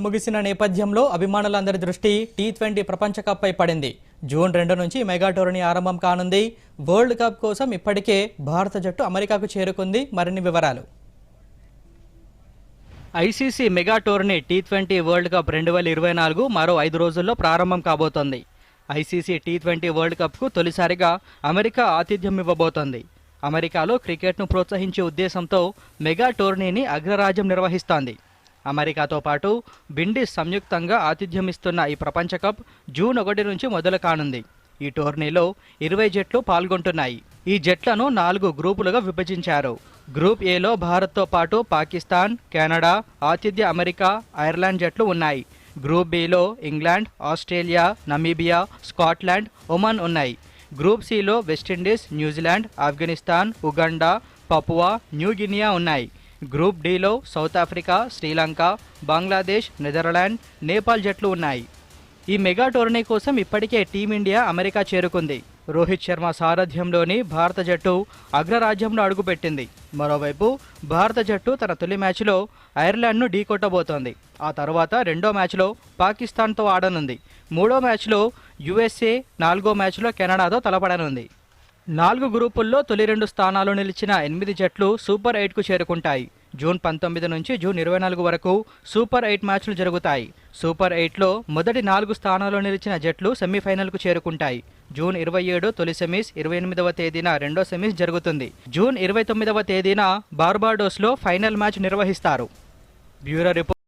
ముగిసిన నేపథ్యంలో అభిమానులందరి దృష్టి టీ ట్వంటీ ప్రపంచ కప్పై పడింది. జూన్ రెండు నుంచి మెగా టోర్నీ ఆరంభం కానుంది. వరల్డ్ కప్ కోసం ఇప్పటికే భారత జట్టు అమెరికాకు చేరుకుంది. మరిన్ని వివరాలు. ICC mega tourney T twenty World Cup రెండు వేల ఇరవై నాలుగు మరో ఐదు రోజుల్లో ప్రారంభం కాబోతోంది. ఐసీసీ టీ ట్వంటీ వరల్డ్ కప్కు తొలిసారిగా అమెరికా ఆతిథ్యం ఇవ్వబోతోంది. అమెరికాలో క్రికెట్ను ప్రోత్సహించే ఉద్దేశంతో మెగా టోర్నీని అగ్రరాజ్యం నిర్వహిస్తోంది. అమెరికాతో పాటు విండీస్ సంయుక్తంగా ఆతిథ్యం ఇస్తున్న ఈ ప్రపంచ కప్ జూన్ ఒకటి నుంచి మొదలు కానుంది ఈ టోర్నీలో ఇరవై జట్లు పాల్గొంటున్నాయి. ఈ జట్లను నాలుగు గ్రూపులుగా విభజించారు. గ్రూప్ ఏలో భారత్తో పాటు పాకిస్తాన్ కెనడా ఆతిథ్య అమెరికా ఐర్లాండ్ జట్లు ఉన్నాయి. Group below England Australia Namibia Scotland Oman ఉన్నాయి. గ్రూప్ సిలో West Indies New Zealand Afghanistan Uganda Papua New Guinea ఉన్నాయి. Group డిలో South Africa Sri Lanka Bangladesh Netherland Nepal జట్లు ఉన్నాయి. ఈ మెగా టోర్నీ కోసం ఇప్పటికే టీమిండియా అమెరికా చేరుకుంది. రోహిత్ శర్మ సారథ్యంలోని భారత జట్టు అగ్రరాజ్యంలో అడుగుపెట్టింది. మరోవైపు భారత జట్టు తన తొలి మ్యాచ్లో ఐర్లాండ్ను ఢీకొట్టబోతోంది ఆ తర్వాత రెండో మ్యాచ్లో పాకిస్తాన్తో ఆడనుంది. మూడో మ్యాచ్లో యుఎస్ఏ నాలుగో మ్యాచ్లో కెనడాతో తలపడనుంది. నాలుగు గ్రూపుల్లో తొలి రెండు స్థానాలు నిలిచిన ఎనిమిది జట్లు సూపర్ ఎయిట్కు చేరుకుంటాయి. జూన్ పంతొమ్మిది నుంచి జూన్ ఇరవై నాలుగు వరకు సూపర్ ఎయిట్ మ్యాచ్లు జరుగుతాయి. సూపర్ ఎయిట్లో మొదటి నాలుగు స్థానాల్లో నిలిచిన జట్లు సెమీఫైనల్కు చేరుకుంటాయి. జూన్ ఇరవై ఏడు తొలి సెమీస్ ఇరవై ఎనిమిదవ తేదీన రెండో సెమీస్ జరుగుతుంది. జూన్ ఇరవై తొమ్మిదవ తేదీన బార్బాడోస్లో ఫైనల్ మ్యాచ్ నిర్వహిస్తారు. Bureau report